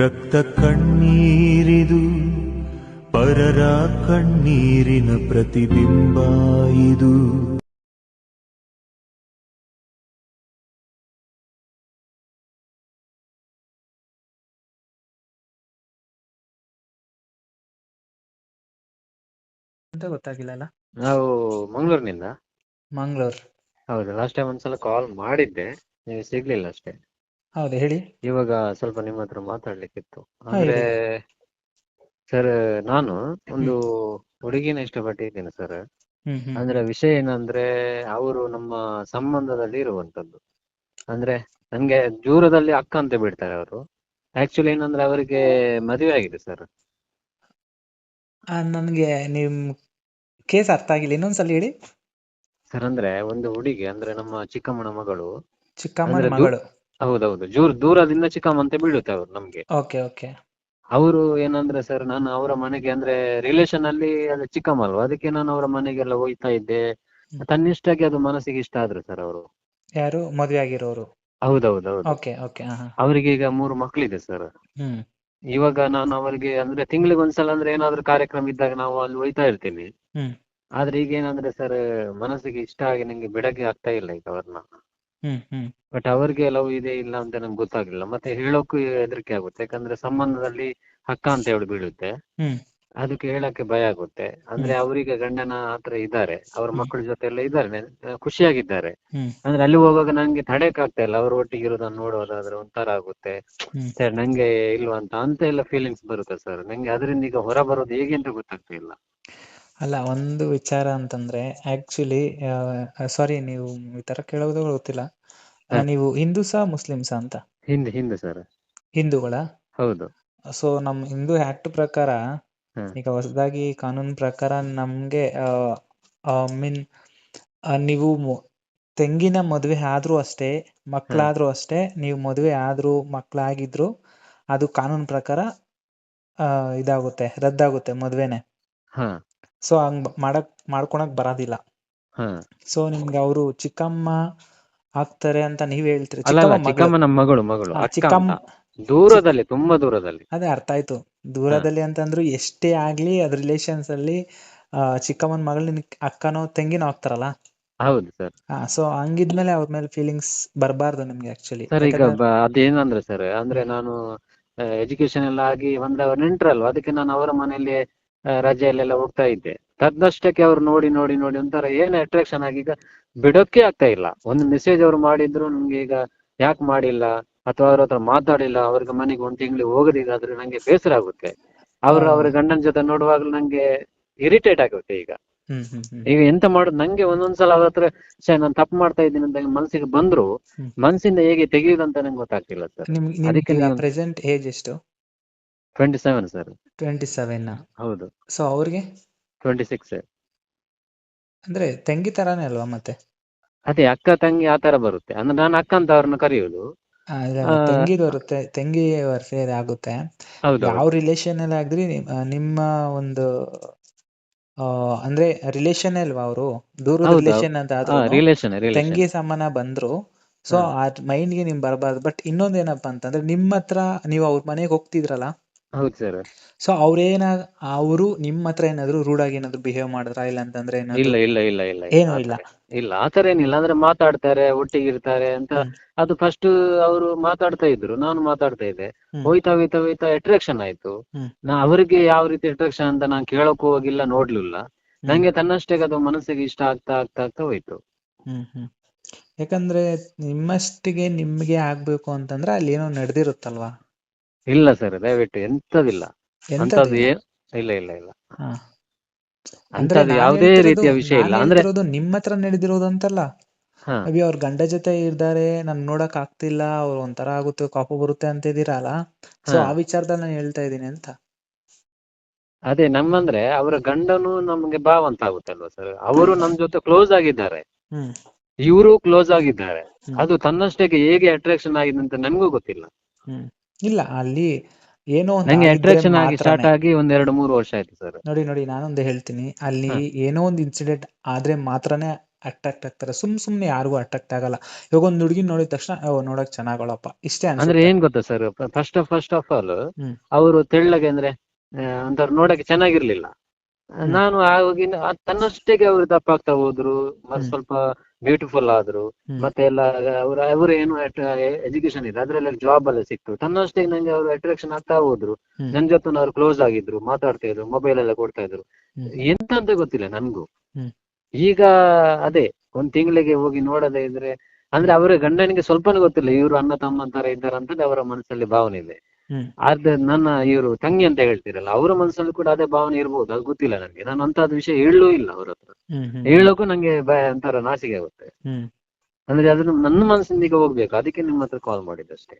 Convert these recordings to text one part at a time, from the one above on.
ರಕ್ತ ಕಣ್ಣೀರಿದು ಪರರ ಕಣ್ಣೀರಿನ ಪ್ರತಿಬಿಂಬ ಇದು ಗೊತ್ತಾಗಿಲ್ಲ ನಾವು ಮಂಗ್ಳೂರ್ನಿಂದ ಮಂಗ್ಳೂರ್ ಹೌದು ಲಾಸ್ಟ್ ಟೈಮ್ ಒಂದ್ಸಲ ಕಾಲ್ ಮಾಡಿದ್ದೆ ನೀವು ಸಿಗ್ಲಿಲ್ಲ ಅಷ್ಟೇ ಹೌದು ಹೇಳಿ ಇವಾಗ ಸ್ವಲ್ಪ ನಿಮ್ಮ ಹತ್ರ ಇತ್ತು ಅಂದ್ರೆ ಸರ್ ನಾನು ಒಂದು ಹುಡುಗಿನ ಇಷ್ಟಪಟ್ಟಿದ್ದೇನೆ ಸರ್ ಅಂದ್ರೆ ವಿಷಯ ಏನಂದ್ರೆ ಅವರು ನಮ್ಮ ಸಂಬಂಧದಲ್ಲಿ ಇರುವಂತದ್ದು ಅಂದ್ರೆ ನನ್ಗೆ ದೂರದಲ್ಲಿ ಅಕ್ಕ ಅಂತ ಬಿಡ್ತಾರೆ ಅವರು ಆಕ್ಚುಲಿ ಏನಂದ್ರೆ ಅವರಿಗೆ ಮದುವೆ ಆಗಿದೆ ಸರ್ ಆ, ನನ್ಗೆ ನಿಮ್ ಕೇಸ್ ಅರ್ಥ ಆಗಿಲ್ಲ ಇನ್ನೊಂದ್ಸಲ ಹೇಳಿ ಸರ್ ಅಂದ್ರೆ ಒಂದು ಹುಡುಗಿ ಅಂದ್ರೆ ನಮ್ಮ ಚಿಕ್ಕಮ್ಮನ ಮಗಳು ಚಿಕ್ಕಮ್ಮನ ಮಗಳು ಹೌದೌದು ಜೋರ್ ದೂರದಿಂದ ಅಂತ ಬೀಳುತ್ತೆ ಅವರು ನಮ್ಗೆ ಓಕೆ ಅವರು ಏನಂದ್ರೆ ಸರ್ ನಾನು ಅವರ ಮನೆಗೆ ಅಂದ್ರೆ ರಿಲೇಷನ್ ಅಲ್ಲಿ ಅದು ಚಿಕ್ಕಮ್ಮ ಅಲ್ವಾ ಅದಕ್ಕೆ ನಾನು ಅವರ ಮನೆಗೆಲ್ಲ ಹೋಗ್ತಾ ಇದ್ದೆ ತನ್ನಿಷ್ಟಕ್ಕೆ ಅದು ಮನಸ್ಸಿಗೆ ಇಷ್ಟ ಆದ್ರು ಸರ್ ಅವರು ಯಾರು ಮದುವೆ ಆಗಿರೋರು ಅವರಿಗೆ ಈಗ ಮೂರು ಮಕ್ಕಳಿದೆ ಸರ್ ಇವಾಗ ನಾನು ಅವರಿಗೆ ಅಂದ್ರೆ ತಿಂಗಳಿಗೆ ಒಂದ್ಸಲ ಅಂದ್ರೆ ಏನಾದ್ರು ಕಾರ್ಯಕ್ರಮ ಇದ್ದಾಗ ನಾವು ಅಲ್ಲಿ ಹೋಯ್ತಾ ಇರ್ತೀನಿ ಆದ್ರೆ ಈಗ ಏನಂದ್ರೆ ಸರ್ ಮನಸ್ಸಿಗೆ ಇಷ್ಟ ಆಗಿ ನಂಗೆ ಬಿಡಕ್ಕೆ ಆಗ್ತಾ ಇಲ್ಲ ಈಗ ಅವ್ರನ್ನ ಬಟ್ ಅವರಿಗೆ ಲವ್ ಇದೆ ಇಲ್ಲ ಅಂತ ನಂಗೆ ಗೊತ್ತಾಗ್ಲಿಲ್ಲ ಮತ್ತೆ ಹೇಳೋಕು ಹೆದರಿಕೆ ಆಗುತ್ತೆ ಯಾಕಂದ್ರೆ ಸಂಬಂಧದಲ್ಲಿ ಹಕ್ಕ ಅಂತ ಹೇಳಿ ಬೀಳುತ್ತೆ ಅದಕ್ಕೆ ಹೇಳಕ್ಕೆ ಭಯ ಆಗುತ್ತೆ ಅಂದ್ರೆ ಅವರಿಗೆ ಗಂಡನ ಹತ್ರ ಇದ್ದಾರೆ ಅವ್ರ ಮಕ್ಕಳ ಜೊತೆ ಎಲ್ಲ ಇದ್ದಾರೆ ಖುಷಿಯಾಗಿದ್ದಾರೆ ಅಂದ್ರೆ ಅಲ್ಲಿ ಹೋಗುವಾಗ ನಂಗೆ ತಡೆಕ್ ಆಗ್ತಾ ಇಲ್ಲ ಅವ್ರ ಒಟ್ಟಿಗೆ ಇರೋದನ್ನ ನೋಡೋದಾದ್ರೆ ಒಂಥರ ಆಗುತ್ತೆ ಸರ್ ನಂಗೆ ಇಲ್ವಾ ಅಂತ ಅಂತ ಎಲ್ಲ ಫೀಲಿಂಗ್ಸ್ ಬರುತ್ತೆ ಸರ್ ನಂಗೆ ಅದರಿಂದ ಈಗ ಹೊರ ಬರೋದು ಹೇಗೆ ಅಂತ ಗೊತ್ತಾಗ್ತಾ ಇಲ್ಲ ಅಲ್ಲ ಒಂದು ವಿಚಾರ ಅಂತಂದ್ರೆ ಆಕ್ಚುಲಿ ಸಾರಿ ನೀವು ಈ ತರ ಕೇಳೋದು ಗೊತ್ತಿಲ್ಲ ನೀವು ಹಿಂದೂಸ ಮುಸ್ಲಿಮ್ಸಾ ಅಂತ ಸರ್ ಹಿಂದೂಗಳ ಹೌದು ಸೊ ನಮ್ ಹಿಂದೂ ಆಕ್ಟ್ ಪ್ರಕಾರ ಈಗ ಹೊಸದಾಗಿ ಕಾನೂನು ಪ್ರಕಾರ ನಮ್ಗೆ ಮೀನ್ ನೀವು ತೆಂಗಿನ ಮದುವೆ ಆದ್ರೂ ಅಷ್ಟೇ ಮಕ್ಕಳಾದ್ರೂ ಅಷ್ಟೇ ನೀವು ಮದುವೆ ಆದ್ರೂ ಮಕ್ಕಳಾಗಿದ್ರು ಅದು ಕಾನೂನು ಪ್ರಕಾರ ಆ, ಇದಾಗುತ್ತೆ ರದ್ದಾಗುತ್ತೆ ಮದುವೆನೆ ಸೊ ಹಂಗ್ ಮಾಡಕ್ ಮಾಡ್ಕೊಳಕ್ ಬರದಿಲ್ಲ ಹ್ಮ್ ಸೊ ನಿಮ್ಗೆ ಅವರು ಚಿಕ್ಕಮ್ಮ ಆಗ್ತಾರೆ ಅಂತ ನೀವ್ ಹೇಳ್ತೀರಿ ಚಿಕ್ಕಮ್ಮ ದೂರದಲ್ಲಿ ತುಂಬಾ ದೂರದಲ್ಲಿ ಅದೇ ಅರ್ಥ ಆಯ್ತು ದೂರದಲ್ಲಿ ಅಂತಂದ್ರು ಎಷ್ಟೇ ಆಗ್ಲಿ ಅದ್ ರಿಲೇಷನ್ಸ್ ಅಲ್ಲಿ ಆ, ಚಿಕ್ಕಮ್ಮನ್ ಮಗಳು ನಿನ್ ಅಕ್ಕನೋ ತಂಗಿನೋ ಆಗ್ತಾರಲ್ಲ ಹೌದು ಸರ್ ಸೊ ಹಂಗಿದ್ಮೇಲೆ ಅವ್ರ ಮೇಲೆ ಫೀಲಿಂಗ್ಸ್ ಬರಬಾರ್ದು ನಿಮ್ಗೆ ಆಕ್ಚುಲಿ ಸರ್ ಈಗ ಅದೇನಂದ್ರೆ ಸರ್ ಅಂದ್ರೆ ನಾನು ಎಜುಕೇಶನ್ ಎಲ್ಲ ಆಗಿ ಬಂದವ ನೆಂಟ್ರಲ್ವಾ ಅದಕ್ಕೆ ನಾನು ಅವರ ಮನೆಯಲ್ಲಿ ರಜೆಯಲ್ಲೆಲ್ಲ ಹೋಗ್ತಾ ಇದ್ದೆ ತದ್ದಷ್ಟಕ್ಕೆ ಅವ್ರು ನೋಡಿ ನೋಡಿ ನೋಡಿ ಒಂಥರ ಏನ್ ಅಟ್ರಾಕ್ಷನ್ ಆಗಿ ಈಗ ಬಿಡೋಕೆ ಆಗ್ತಾ ಇಲ್ಲ ಒಂದು ಮೆಸೇಜ್ ಅವ್ರು ಮಾಡಿದ್ರು ನಮ್ಗೆ ಈಗ ಯಾಕೆ ಮಾಡಿಲ್ಲ ಅಥವಾ ಅವ್ರ ಹತ್ರ ಮಾತಾಡಿಲ್ಲ ಅವ್ರಿಗೆ ಮನೆಗೆ ಒಂದ್ ತಿಂಗಳಿಗೆ ಹೋಗದಿದ್ರೆ ನಂಗೆ ಬೇಸರ ಆಗುತ್ತೆ ಅವ್ರ ಅವ್ರ ಗಂಡನ ಜೊತೆ ನೋಡುವಾಗ್ಲೂ ನಂಗೆ ಇರಿಟೇಟ್ ಆಗುತ್ತೆ ಈಗ ಈಗ ಎಂತ ಮಾಡುದು ನಂಗೆ ಒಂದೊಂದ್ಸಲ ಅವ್ರ ಹತ್ರ ಸರ್ ನಾನು ತಪ್ಪು ಮಾಡ್ತಾ ಇದ್ದೀನಿ ಅಂತ ಮನ್ಸಿಗೆ ಬಂದ್ರು ಮನ್ಸಿಂದ ಹೇಗೆ ತೆಗೆಯುದಂತ ನಂಗೆ ಗೊತ್ತಾಗ್ತಿಲ್ಲ ಸರ್ ಪ್ರೆಸೆಂಟ್ ಏಜ್ ಎಷ್ಟು twenty seven sir twenty seven ಹೌದು ಸೊ ಅವ್ರಿಗೆ ಟ್ವೆಂಟಿ ಸಿಕ್ಸ್ ಅಂದ್ರೆ ತಂಗಿ ತರಾನೇ ಅಲ್ವಾ ಮತ್ತೆ ಅದೇ ಅಕ್ಕ ತಂಗಿ ಆ ತರ ಬರುತ್ತೆ ಅಂದ್ರೆ ನಾನು ಅಕ್ಕ ಅಂತ ಅವ್ರನ್ನ ಕರೆಯೋದು ತಂಗಿ ಬರುತ್ತೆ ತಂಗಿ ಸೇರಿ ಆಗುತ್ತೆ ಯಾವ ರಿಲೇಶನ್ ಅಲ್ಲಿ ಆಗಿದ್ರಿ ನಿಮ್ಮ ಒಂದು ಅಂದ್ರೆ ರಿಲೇಶನ್ ಅಲ್ವಾ ಅವರು ದೂರದ ರಿಲೇಶನ್ ಅಂತ ಆದ್ರೆ ತಂಗಿ ಸಮಾನ ಬಂದ್ರು ಸೊ ಆ ಮೈಂಡ್ ಗೆ ನಿಮ್ ಬರಬಾರ್ದು ಬಟ್ ಇನ್ನೊಂದ್ ಏನಪ್ಪಾ ಅಂತಂದ್ರೆ ನಿಮ್ ಹತ್ರ ನೀವು ಅವ್ರ ಮನೆಗೆ ಹೋಗ್ತಿದ್ರಲ್ಲ ಹೌದು ಸರ್ ಸೊ ಅವ್ರೇನ ಅವರು ನಿಮ್ಮ ಹತ್ರ ಏನಾದ್ರು ರೂಡ್ ಆಗಿ ಏನಾದ್ರು ಬಿಹೇವ್ ಮಾಡಿದ್ರ ಇಲ್ಲ ಅಂತಂದ್ರೆ ಇಲ್ಲ ಇಲ್ಲ ಇಲ್ಲ ಇಲ್ಲ ಇಲ್ಲ ಇಲ್ಲ ಆತರ ಏನಿಲ್ಲ ಅಂದ್ರೆ ಮಾತಾಡ್ತಾರೆ ಒಟ್ಟಿಗೆ ಇರ್ತಾರೆ ಅಂತ ಅದು ಫಸ್ಟ್ ಅವರು ಮಾತಾಡ್ತಾ ಇದ್ರು ನಾನು ಮಾತಾಡ್ತಾ ಇದ್ದೆ ಹೋಯ್ತಾ ಹೋಯ್ತಾ ಹೋಯ್ತಾ ಅಟ್ರಾಕ್ಷನ್ ಆಯ್ತು ನಾ ಅವರಿಗೆ ಯಾವ ರೀತಿ ಅಟ್ರಾಕ್ಷನ್ ಅಂತ ನಾನು ಕೇಳೋಕೆ ಹೋಗಿಲ್ಲ ನೋಡ್ಲಿಲ್ಲ ನಂಗೆ ತನ್ನಷ್ಟೇ ಅದು ಮನಸ್ಸಿಗೆ ಇಷ್ಟ ಆಗ್ತಾ ಆಗ್ತಾ ಆಗ್ತಾ ಹೋಯ್ತು ಹ್ಮ್ ಹ್ಮ್ ಯಾಕಂದ್ರೆ ನಿಮ್ಮಷ್ಟಿಗೆ ನಿಮ್ಗೆ ಆಗ್ಬೇಕು ಅಂತಂದ್ರೆ ಅಲ್ಲಿ ಏನೋ ನಡೆದಿರುತ್ತಲ್ವಾ ಇಲ್ಲ ಸರ್ ದಯವಿಟ್ಟು ಎಂತದಿಲ್ಲ ಅಂತದ್ದು ಇಲ್ಲ ಇಲ್ಲ ಇಲ್ಲ ಅಂದ್ರೆ ಯಾವುದೇ ರೀತಿಯ ವಿಷಯ ಇಲ್ಲ ಅಂದ್ರೆ ನಿಮ್ಮ ಹತ್ರ ನಡೆದಿರೋದು ಅಂತಲ್ಲ ಹಾ ಅವ್ರ ಗಂಡ ಜೊತೆ ಇದ್ದಾರೆ ನನ್ ನೋಡಕ್ ಆಗ್ತಿಲ್ಲ ಅವ್ರು ಒಂಥರ ಆಗುತ್ತೆ ಕೋಪ ಬರುತ್ತೆ ಅಂತ ಇದೀರಲ್ಲ ಸೊ ಆ ವಿಚಾರದಲ್ಲಿ ನಾನು ಹೇಳ್ತಾ ಇದ್ದೀನಿ ಅಂತ ಅದೇ ನಮ್ಮಂದ್ರೆ ಅವರ ಗಂಡನು ನಮ್ಗೆ ಭಾವ ಅಂತ ಅಲ್ವಾ ಸರ್ ಅವರು ನಮ್ ಜೊತೆ ಕ್ಲೋಸ್ ಆಗಿದ್ದಾರೆ ಇವರು ಕ್ಲೋಸ್ ಆಗಿದ್ದಾರೆ ಅದು ತನ್ನಷ್ಟಕ್ಕೆ ಹೇಗೆ ಅಟ್ರಾಕ್ಷನ್ ಆಗಿದೆ ಅಂತ ನನ್ಗೂ ಗೊತ್ತಿಲ್ಲ ಇಲ್ಲ ಅಲ್ಲಿ ಏನೋ ಸ್ಟಾರ್ಟ್ ಆಗಿ ಒಂದ್ ಎರಡು ಮೂರು ವರ್ಷ ಆಯ್ತು ಸರ್ ನೋಡಿ ನೋಡಿ ನಾನೊಂದು ಹೇಳ್ತೀನಿ ಅಲ್ಲಿ ಏನೋ ಒಂದು ಇನ್ಸಿಡೆಂಟ್ ಆದ್ರೆ ಮಾತ್ರನೇ ಅಟ್ರಾಕ್ಟ್ ಆಗ್ತಾರೆ ಸುಮ್ ಸುಮ್ನೆ ಯಾರಿಗೂ ಅಟ್ರಾಕ್ಟ್ ಆಗಲ್ಲ ಇವಾಗ ಒಂದು ಹುಡುಗಿ ನೋಡಿದ ತಕ್ಷಣ ನೋಡಕ್ ಚೆನ್ನಾಗಳಪ್ಪ ಇಷ್ಟೇ ಅಂದ್ರೆ ಏನ್ ಗೊತ್ತಾ sir first of first of all ಅವರು ತೆಳ್ಳಗೆ ಅಂದ್ರೆ ಅಂತ ಒಂಥರ ಚೆನ್ನಾಗಿರ್ಲಿಲ್ಲ ನಾನು ಆವಾಗಿನ ತನ್ನಷ್ಟಕ್ಕೆ ಅವ್ರು ದಪ್ಪಾಗ್ತಾ ಹೋದ್ರು ಮತ್ತೆ ಸ್ವಲ್ಪ ಬ್ಯೂಟಿಫುಲ್ ಆದ್ರು ಮತ್ತೆ ಎಲ್ಲ ಅವ್ರ ಅವ್ರ ಏನು ಎಜುಕೇಶನ್ ಇದೆ ಅದ್ರಲ್ಲಿ ಜಾಬ್ ಎಲ್ಲ ಸಿಕ್ತು ತನ್ನಷ್ಟೇ ನಂಗೆ ಅವರು ಅಟ್ರಾಕ್ಷನ್ ಆಗ್ತಾ ಹೋದ್ರು ನನ್ ಜೊತೆ ಅವ್ರು ಕ್ಲೋಸ್ ಆಗಿದ್ರು ಮಾತಾಡ್ತಾ ಇದ್ರು ಮೊಬೈಲ್ ಎಲ್ಲ ಕೊಡ್ತಾ ಇದ್ರು ಎಂತ ಅಂತ ಗೊತ್ತಿಲ್ಲ ನನ್ಗೂ ಈಗ ಅದೇ ಒಂದ್ ತಿಂಗಳಿಗೆ ಹೋಗಿ ನೋಡದೇ ಇದ್ರೆ ಅಂದ್ರೆ ಅವರ ಗಂಡನಿಗೆ ಸ್ವಲ್ಪನೂ ಗೊತ್ತಿಲ್ಲ ಇವರು ಅಣ್ಣ ತಮ್ಮ ತರ ಇದ್ದಾರೆ ಅಂತ ಅವರ ಮನಸ್ಸಲ್ಲಿ ಭಾವನೆ ಇದೆ ಆದ್ರೆ ನನ್ನ ಇವರು ತಂಗಿ ಅಂತ ಹೇಳ್ತಿರಲ್ಲ ಅವರ ಮನಸ್ಸಲ್ಲಿ ಕೂಡ ಅದೇ ಭಾವನೆ ಇರ್ಬೋದು ಅದು ಗೊತ್ತಿಲ್ಲ ನನಗೆ ನಾನು ಅಂತದ ವಿಷಯ ಹೇಳೂ ಇಲ್ಲ ಅವ್ರ ಹತ್ರ ಹೇಳೋಕು ನಂಗೆ ಭಯ ಒಂಥರ ನಾಚಿಕೆ ಆಗುತ್ತೆ ಅಂದ್ರೆ ಅದನ್ನ ನನ್ನ ಮನಸ್ಸಿಂದ ಈಗ ಹೋಗ್ಬೇಕು ಅದಕ್ಕೆ ನಿಮ್ಮ ಹತ್ರ ಕಾಲ್ ಮಾಡಿದ್ದಷ್ಟೇ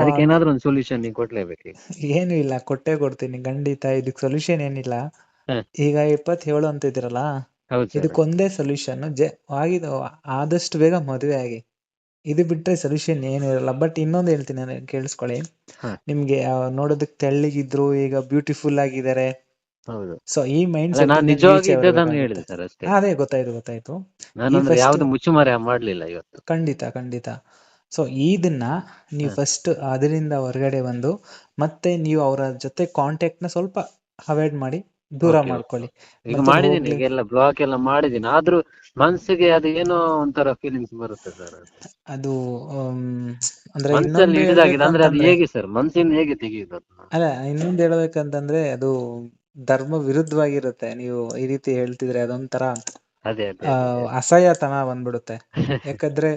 ಅದಕ್ಕೆ ಏನಾದ್ರೂ ಒಂದು ಸೊಲ್ಯೂಷನ್ ನೀವು ಕೊಡ್ಲೇಬೇಕು ಏನು ಇಲ್ಲ ಕೊಟ್ಟೇ ಕೊಡ್ತೀನಿ ಖಂಡಿತ ಇದಕ್ಕೆ ಸೊಲ್ಯೂಷನ್ ಏನಿಲ್ಲ ಈಗ ಇಪ್ಪತ್ತೇಳು ಅಂತ ಇದೀರಲ್ಲ ಇದಕ್ಕೊಂದೇ ಸೊಲ್ಯೂಷನ್ ಜೆ ಆಗಿದ ಆದಷ್ಟು ಬೇಗ ಮದುವೆ ಆಗಿ ಇದು ಬಿಟ್ರೆ ಸೊಲ್ಯೂಷನ್ ಏನು ಇರಲ್ಲ ಬಟ್ ಇನ್ನೊಂದು ಹೇಳ್ತೀನಿ ನಾನು ಕೇಳಿಸ್ಕೊಳ್ಳಿ ನಿಮ್ಗೆ ನೋಡೋದಕ್ಕೆ ತೆಳ್ಳಗಿದ್ರು ಈಗ ಬ್ಯೂಟಿಫುಲ್ ಆಗಿದ್ದಾರೆ ಸೊ ಈ ಮೈಂಡ್ ಅದೇ ಗೊತ್ತಾಯ್ತು ಗೊತ್ತಾಯ್ತು ನಾನು ಖಂಡಿತ ಖಂಡಿತ ಸೊ ಇದನ್ನ ನೀವು ಫಸ್ಟ್ ಅದರಿಂದ ಹೊರಗಡೆ ಬಂದು ಮತ್ತೆ ನೀವು ಅವರ ಜೊತೆ ಕಾಂಟ್ಯಾಕ್ಟ್ ನ ಸ್ವಲ್ಪ ಅವಾಯ್ಡ್ ಮಾಡಿ ದೂರ ಮಾಡ್ಕೊಳ್ಳಿ ಈಗ ಮಾಡಿದೀನಿ ಬ್ಲಾಕ್ ಎಲ್ಲ ಮಾಡಿದೀನಿ ಆದ್ರೂ ಮನ್ಸಿಗೆ ಅದು ಏನೋ ಒಂಥರ ಫೀಲಿಂಗ್ಸ್ ಬರುತ್ತೆ ಸರ್ ಅದು ಅಂದ್ರೆ ಅಂದ್ರೆ ಅದು ಹೇಗೆ ಸರ್ ಮನ್ಸಿನ ಹೇಗೆ ತೆಗೆಯುದು ಅಲ್ಲ ಇನ್ನೊಂದು ಹೇಳ್ಬೇಕಂತಂದ್ರೆ ಅದು ಧರ್ಮ ವಿರುದ್ಧವಾಗಿರುತ್ತೆ ನೀವು ಈ ರೀತಿ ಹೇಳ್ತಿದ್ರೆ ಅದೊಂಥರ ಅಸಹ್ಯತನ ಬಂದ್ಬಿಡುತ್ತೆ ಯಾಕಂದ್ರೆ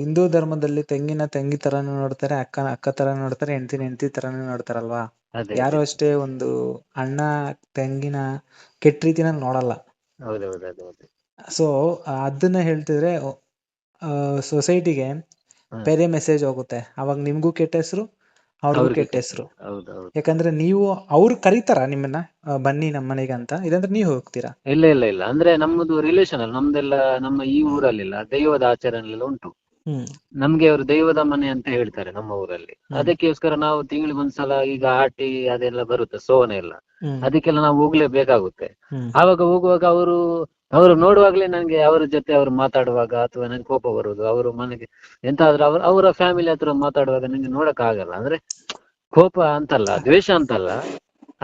ಹಿಂದೂ ಧರ್ಮದಲ್ಲಿ ತೆಂಗಿನ ತಂಗಿ ತರಾನು ನೋಡ್ತಾರೆ ಅಕ್ಕನ ಅಕ್ಕ ತರ ನೋಡ್ತಾರೆ ಹೆಂಡತಿನ ಹೆಂಡತಿ ತರಾನು ನೋಡ್ತಾರಲ್ವಾ ಯಾರು ಅಷ್ಟೇ ಒಂದು ಅಣ್ಣ ತಂಗಿನ ಕೆಟ್ಟ ರೀತಿನ ನೋಡಲ್ಲ ಸೊ ಅದನ್ನ ಹೇಳ್ತಿದ್ರೆ ಸೊಸೈಟಿಗೆ ಬೇರೆ ಮೆಸೇಜ್ ಹೋಗುತ್ತೆ ಅವಾಗ ನಿಮ್ಗೂ ಕೆಟ್ಟ ಹೆಸರು ಅವ್ರಿಗೂ ಕೆಟ್ಟ ಹೆಸರು ಹೌದು ಯಾಕಂದ್ರೆ ನೀವು ಅವ್ರು ಕರೀತಾರ ನಿಮ್ಮನ್ನ ಬನ್ನಿ ನಮ್ಮ ಮನೆಗೆ ಅಂತ ಇದಂದ್ರೆ ನೀವು ಹೋಗ್ತೀರಾ ಇಲ್ಲ ಇಲ್ಲ ಇಲ್ಲ ಅಂದ್ರೆ ನಮ್ಮದು ರಿಲೇಷನ್ ಅಲ್ಲ ನಮ್ದೆಲ್ಲ ನಮ್ಮ ಈ ಊರಲ್ಲಿಲ್ಲ ದೈವದ ಆಚರಣೆ ಉಂಟು ನಮ್ಗೆ ಅವರು ದೈವದ ಮನೆ ಅಂತ ಹೇಳ್ತಾರೆ ನಮ್ಮ ಊರಲ್ಲಿ ಅದಕ್ಕೋಸ್ಕರ ನಾವು ತಿಂಗಳಿಗೆ ಸಲ ಈಗ ಆಟಿ ಅದೆಲ್ಲ ಬರುತ್ತೆ ಸೋನೆ ಎಲ್ಲ ಅದಕ್ಕೆಲ್ಲ ನಾವು ಹೋಗ್ಲೇಬೇಕಾಗುತ್ತೆ ಆವಾಗ ಹೋಗುವಾಗ ಅವರು ಅವರು ನೋಡುವಾಗ್ಲೇ ನನಗೆ ಅವರ ಜೊತೆ ಅವ್ರು ಮಾತಾಡುವಾಗ ಅಥವಾ ನನ್ಗೆ ಕೋಪ ಬರುದು ಅವರು ಮನೆಗೆ ಎಂತಾದ್ರೂ ಅವ್ರ ಅವರ ಫ್ಯಾಮಿಲಿ ಹತ್ರ ಮಾತಾಡುವಾಗ ನಂಗೆ ನೋಡಕ್ ಆಗಲ್ಲ ಅಂದ್ರೆ ಕೋಪ ಅಂತಲ್ಲ ದ್ವೇಷ ಅಂತಲ್ಲ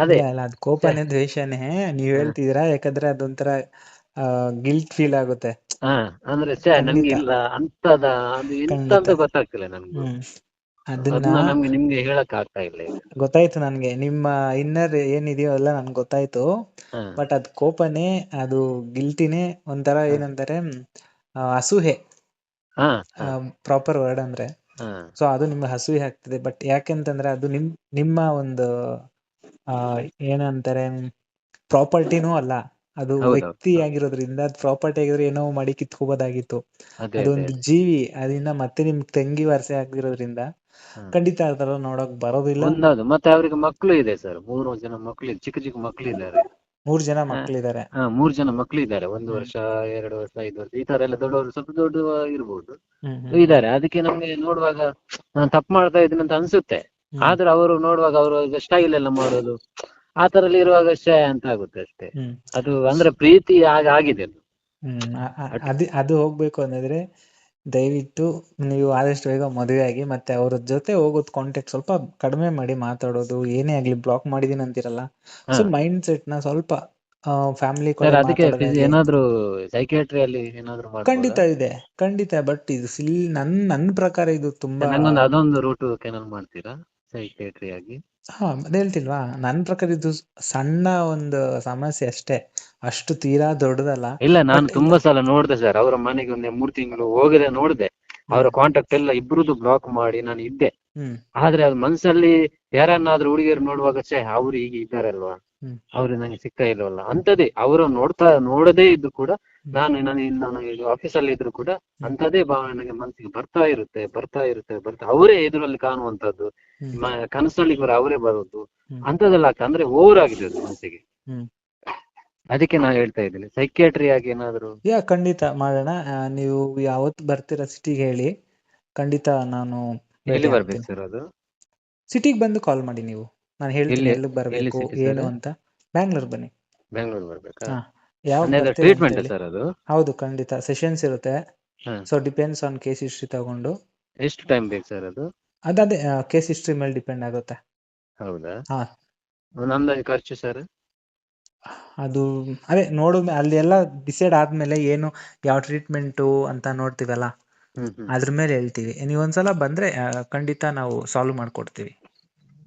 ಅದೇ ಅಲ್ಲ ಅದು ಕೋಪನೇ ದ್ವೇಷನೇ ನೀವ್ ಹೇಳ್ತಿದೀರಾ ಯಾಕಂದ್ರೆ ಅದೊಂಥರ ಗಿಲ್ಟ್ ಫೀಲ್ ಆಗುತ್ತೆ ಅಂದ್ರೆ ಗೊತ್ತಾಗ್ತಿಲ್ಲ ಅದನ್ನ ನಿಮ್ಗೆ ಆಗ್ತಾ ಇಲ್ಲ ಗೊತ್ತಾಯ್ತು ನನ್ಗೆ ನಿಮ್ಮ ಇನ್ನರ್ ಏನಿದೆಯೋ ಎಲ್ಲಾ ನನ್ಗೆ ಗೊತ್ತಾಯ್ತು ಬಟ್ ಅದ್ ಕೋಪನೇ ಅದು ಗಿಲ್ಟಿನೇ ಒಂಥರ ಏನಂತಾರೆ ಆ, ಪ್ರಾಪರ್ ವರ್ಡ್ ಅಂದ್ರೆ ಸೊ ಅದು ನಿಮ್ಗೆ ಹಸುವೆ ಆಗ್ತಿದೆ ಬಟ್ ಯಾಕೆಂತಂದ್ರೆ ಅದು ನಿಮ್ ನಿಮ್ಮ ಒಂದು ಆ, ಏನಂತಾರೆ ಪ್ರಾಪರ್ಟಿನೂ ಅಲ್ಲ ಅದು ವ್ಯಕ್ತಿ ಆಗಿರೋದ್ರಿಂದ ಅದು ಪ್ರಾಪರ್ಟಿ ಆಗಿದ್ರೆ ಏನೋ ಮಾಡಿ ಕಿತ್ಕೋಬೋದಾಗಿತ್ತು ಅದೊಂದು ಜೀವಿ ಅದರಿಂದ ಮತ್ತೆ ನಿಮ್ ತಂಗಿ ವರ್ಸೆ ಆಗಿರೋದ್ರಿಂದ ಖಂಡಿತ ಆತರ ನೋಡಕ್ ಬರೋದಿಲ್ಲ ಮತ್ತೆ ಅವರಿಗೆ ಮಕ್ಕಳು ಇದೆ ಸರ್ ಮೂರು ಜನ ಮಕ್ಕಳು ಚಿಕ್ಕ ಚಿಕ್ಕ ಮಕ್ಕಳು ಇದ್ದಾರೆ ಮೂರ್ ಜನ ಆ ಮೂರ್ ಜನ ಇದ್ದಾರೆ ಒಂದು ವರ್ಷ ಎರಡು ವರ್ಷ ಐದು ವರ್ಷ ಈ ತರ ಎಲ್ಲ ದೊಡ್ಡವರು ಸ್ವಲ್ಪ ದೊಡ್ಡ ಇರ್ಬೋದು ಇದ್ದಾರೆ ಅದಕ್ಕೆ ನಮ್ಗೆ ನೋಡುವಾಗ ನಾನು ತಪ್ಪು ಮಾಡ್ತಾ ಇದ್ದೀನಿ ಅಂತ ಅನ್ಸುತ್ತೆ ಆದ್ರೆ ಅವರು ನೋಡುವಾಗ ಅವರು ಸ್ಟೈಲ್ ಎಲ್ಲ ಮಾಡೋದು ಆ ಇರುವಾಗ ಶ್ರೇಯ ಅಂತ ಆಗುತ್ತೆ ಅಷ್ಟೇ ಅದು ಅಂದ್ರೆ ಪ್ರೀತಿ ಆಗ ಆಗಿದೆ ಅದು ಅದು ಹೋಗ್ಬೇಕು ಅಂದ್ರೆ ದಯವಿಟ್ಟು ನೀವು ಆದಷ್ಟು ಬೇಗ ಮದುವೆ ಆಗಿ ಮತ್ತೆ ಅವ್ರ ಜೊತೆ ಹೋಗೋದು ಕಾಂಟ್ಯಾಕ್ಟ್ ಸ್ವಲ್ಪ ಕಡಿಮೆ ಮಾಡಿ ಮಾತಾಡೋದು ಏನೇ ಆಗ್ಲಿ ಬ್ಲಾಕ್ ಮಾಡಿದೀನಿ ಅಂತಿರಲ್ಲ ಸೊ ಮೈಂಡ್ ಸೆಟ್ ನ ಸ್ವಲ್ಪ ಫ್ಯಾಮಿಲಿ ಏನಾದ್ರೂ ಅಲ್ಲಿ ಏನಾದ್ರೂ ಖಂಡಿತ ಇದೆ ಖಂಡಿತ ಬಟ್ ಇದು ಸಿಲ್ ನನ್ ನನ್ ಪ್ರಕಾರ ಇದು ತುಂಬಾ ಅದೊಂದು ರೂಟ್ ಕೆನಲ್ ಮಾಡ್ತೀರಾ ಸೆಕ್ರೆಟರಿ ಆಗಿ ಹಾ ಅದೇ ಹೇಳ್ತಿಲ್ವಾ ನನ್ ಪ್ರಕಾರ ಇದು ಸಣ್ಣ ಒಂದು ಸಮಸ್ಯೆ ಅಷ್ಟೇ ಅಷ್ಟು ತೀರಾ ದೊಡ್ಡದಲ್ಲ ಇಲ್ಲ ನಾನು ತುಂಬಾ ಸಲ ನೋಡ್ದೆ ಸರ್ ಅವರ ಮನೆಗೆ ಒಂದ್ ಮೂರ್ ತಿಂಗಳು ಹೋಗದೆ ನೋಡ್ದೆ ಅವರ ಕಾಂಟ್ಯಾಕ್ಟ್ ಎಲ್ಲ ಇಬ್ರುದು ಬ್ಲಾಕ್ ಮಾಡಿ ನಾನು ಇದ್ದೆ ಆದ್ರೆ ಅದ್ ಮನ್ಸಲ್ಲಿ ಯಾರನ್ನಾದ್ರೂ ಹುಡುಗಿಯರು ನೋಡುವಾಗ ಛೇ ಅವ್ರು ಹೀಗೆ ಇದ್ದಾರಲ್ವಾ ಅವ್ರು ನಂಗೆ ಸಿಗ್ತಾ ಇಲ್ವಲ್ಲ ಅಂತದೇ ಅವರು ನೋಡ್ತಾ ನೋಡದೇ ಇದ್ರೂ ಕೂಡ ನಾನು ನಾನು ನಾನು ಆಫೀಸ್ ಅಲ್ಲಿ ಇದ್ರು ಕೂಡ ಅಂತದೇ ಭಾವನೆ ನನಗೆ ಮನಸ್ಸಿಗೆ ಬರ್ತಾ ಇರುತ್ತೆ ಬರ್ತಾ ಇರುತ್ತೆ ಬರ್ತಾ ಅವರೇ ಎದುರಲ್ಲಿ ಕಾಣುವಂತದ್ದು ಕನಸಲ್ಲಿ ಕೂಡ ಅವರೇ ಬರೋದು ಅಂತದೆಲ್ಲ ಅಂದ್ರೆ ಓವರ್ ಆಗಿದೆ ಅದು ಮನಸ್ಸಿಗೆ ಅದಕ್ಕೆ ನಾನು ಹೇಳ್ತಾ ಇದ್ದೀನಿ ಸೈಕ್ಯಾಟ್ರಿ ಆಗಿ ಏನಾದ್ರು ಯಾ ಖಂಡಿತ ಮಾಡೋಣ ನೀವು ಯಾವತ್ತು ಬರ್ತೀರಾ ಸಿಟಿಗೆ ಹೇಳಿ ಖಂಡಿತ ನಾನು ಎಲ್ಲಿ ಬರ್ಬೇಕು ಸರ್ ಅದು ಸಿಟಿಗೆ ಬಂದು ಕಾಲ್ ಮಾಡಿ ನೀವು ನಾನು ಹೇಳ್ತೀನಿ ಎಲ್ಲಿ- ಎಲ್ಲಿಗೆ ಬರಬೇಕು ಏನು ಅಂತ ಬ್ಯಾಂಗ್ಳೂರ್ ಬನ್ನಿ ಬೆಂಗಳೂರು ಬರ್ಬೇಕಾ ಯಾವ ಟ್ರೀಟ್ಮೆಂಟ್ ಸರ್ ಅದು ಹೌದು ಖಂಡಿತ ಸೆಷನ್ಸ್ ಇರುತ್ತೆ so depends on case history ತಗೊಂಡು ಎಷ್ಟು ಟೈಮ್ ಬೇಕು ಸರ್ ಅದು ಅದೇ ಕೇಸ್ ಹಿಸ್ಟ್ರಿ ಮೇಲೆ ಡಿಪೆಂಡ್ ಆಗುತ್ತೆ ಹೌದಾ ಹಾ. ಒಂದು ಅಂದಾಜು ಖರ್ಚು ಸರ್ ಅದು ಅದೇ ನೋಡು ಅಲ್ಲಿ ಎಲ್ಲ ಡಿಸೈಡ್ ಆದ್ಮೇಲೆ ಏನು ಯಾವ ಟ್ರೀಟ್ಮೆಂಟ್ ಅಂತ ನೋಡ್ತೀವಲ್ಲ ಹ್ಮ್ ಅದ್ರ ಮೇಲೆ ಹೇಳ್ತೀವಿ ನೀವ್ ಒಂದ್ಸಲ ಬಂದ್ರೆ ಖಂಡಿತ ನಾವು ಸಾಲ್ವ್ ಮಾಡ್ಕೊಡ್ತೀವಿ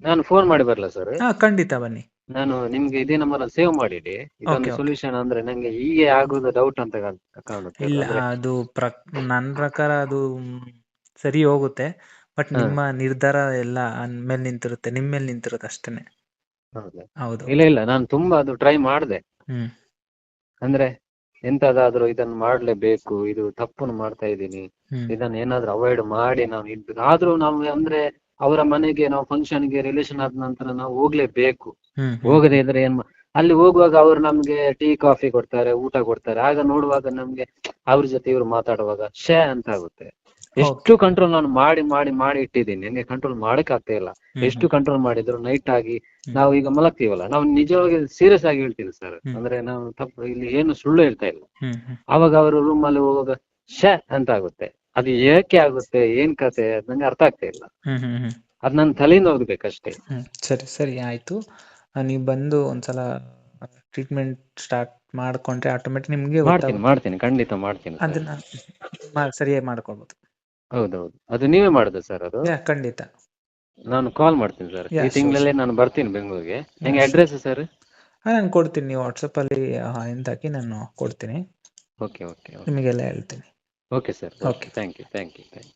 ನಾನು ಫೋನ್ ಮಾಡಿ ಬರ್ಲಾ ಸರ್ ಹಾ ಖಂಡಿತ ಬನ್ನಿ ನಾನು ನಿಮ್ಗೆ ಇದೇ ನಂಬರ್ ಅಲ್ಲಿ ಸೇವ್ ಮಾಡಿಡಿ ಇದೊಂದು ಸೊಲ್ಯೂಷನ್ ಅಂದ್ರೆ ನಂಗೆ ಹೀಗೆ ಆಗೋದು ಡೌಟ್ ಅಂತ ಕಾಣುತ್ತೆ ಇಲ್ಲ ಅದು ನನ್ ನನ್ನ ಪ್ರಕಾರ ಅದು ಸರಿ ಹೋಗುತ್ತೆ ಬಟ್ ನಿಮ್ಮ ನಿರ್ಧಾರ ಎಲ್ಲ ಮೇಲೆ ನಿಂತಿರುತ್ತೆ ನಿಮ್ಮ ಮೇಲೆ ನಿಂತಿರುತ್ತೆ ಅಷ್ಟೇನೆ ಹೌದು ಇಲ್ಲ ಇಲ್ಲ ನಾನು ತುಂಬಾ ಅದು ಟ್ರೈ ಮಾಡಿದೆ ಅಂದ್ರೆ ಎಂತದಾದ್ರೂ ಇದನ್ನ ಮಾಡ್ಲೇಬೇಕು ಇದು ತಪ್ಪನ್ನು ಮಾಡ್ತಾ ಇದ್ದೀನಿ ಇದನ್ನ ಏನಾದ್ರೂ ಅವಾಯ್ಡ್ ಮಾಡಿ ನಾನು ಇದ್ ಆದ್ರೂ ನಾವು ಅಂದ್ರೆ ಅವರ ಮನೆಗೆ ನಾವು ಫಂಕ್ಷನ್ ಗೆ ರಿಲೇಷನ್ ಆದ ನಂತರ ನಾವು ಹೋಗ್ಲೇಬೇಕು ಹೋಗದೆ ಇದ್ರೆ ಏನ್ ಅಲ್ಲಿ ಹೋಗುವಾಗ ಅವ್ರು ನಮ್ಗೆ ಟೀ ಕಾಫಿ ಕೊಡ್ತಾರೆ ಊಟ ಕೊಡ್ತಾರೆ ಆಗ ನೋಡುವಾಗ ನಮ್ಗೆ ಅವ್ರ ಜೊತೆ ಇವ್ರು ಮಾತಾಡುವಾಗ ಶೇ ಅಂತ ಆಗುತ್ತೆ ಎಷ್ಟು ಕಂಟ್ರೋಲ್ ನಾನು ಮಾಡಿ ಮಾಡಿ ಮಾಡಿ ಇಟ್ಟಿದ್ದೀನಿ ನನಗೆ ಕಂಟ್ರೋಲ್ ಮಾಡಕ್ ಆಗ್ತಾ ಇಲ್ಲ ಎಷ್ಟು ಕಂಟ್ರೋಲ್ ಮಾಡಿದ್ರು ನೈಟ್ ಆಗಿ ನಾವು ಈಗ ಮಲಗ್ತೀವಲ್ಲ ನಾವು ನಿಜವಾಗಿ ಸೀರಿಯಸ್ ಆಗಿ ಹೇಳ್ತೀನಿ ಸರ್ ಅಂದ್ರೆ ನಾವು ತಪ್ಪು ಇಲ್ಲಿ ಏನು ಸುಳ್ಳು ಹೇಳ್ತಾ ಇಲ್ಲ ಅವಾಗ ಅವರು ರೂಮ್ ಅಲ್ಲಿ ಹೋಗುವಾಗ ಶ ಅಂತ ಆಗುತ್ತೆ ಅದು ಏಕೆ ಆಗುತ್ತೆ ಏನ್ ಕತೆ ಅದ್ ನಂಗೆ ಅರ್ಥ ಆಗ್ತಾ ಇಲ್ಲ ಅದ್ ನನ್ ತಲೆಯಿಂದ ಹೋಗ್ಬೇಕಷ್ಟೇ ಸರಿ ಸರಿ ಆಯ್ತು ನೀವ್ ಬಂದು ಒಂದ್ಸಲ ಟ್ರೀಟ್ಮೆಂಟ್ ಸ್ಟಾರ್ಟ್ ಮಾಡ್ಕೊಂಡ್ರೆ ಆಟೋಮೆಟಿಕ್ ನಿಮ್ಗೆ ಮಾಡ್ತೀನಿ ಮಾಡ್ತೀನಿ ಖಂಡಿತ ಮಾಡ್ತೀನಿ ಅದನ್ನ ಸರಿಯಾಗಿ ಮಾಡ್ಕೊಳ್ಬೋದು ಹೌದೌದು ಅದು ನೀವೇ ಮಾಡುದು ಸರ್ ಅದು ಖಂಡಿತ ನಾನು ಕಾಲ್ ಮಾಡ್ತೀನಿ ಸರ್ ಈ ನಾನು ಬರ್ತೀನಿ ಬೆಂಗಳೂರಿಗೆ ನಿಮ್ಗೆ ಅಡ್ರೆಸ್ ಸರ್ ನಾನು ಕೊಡ್ತೀನಿ ನೀವು ವಾಟ್ಸಪ್ ಅಲ್ಲಿ ಆ, ಹಾಕಿ ನಾನು ಕೊಡ್ತೀನಿ ಓಕೆ ಓಕೆ ನಿಮಗೆಲ್ಲ ಹೇಳ್ತೀನಿ Okay, sir. Okay. Thank you. Thank you. Thank you.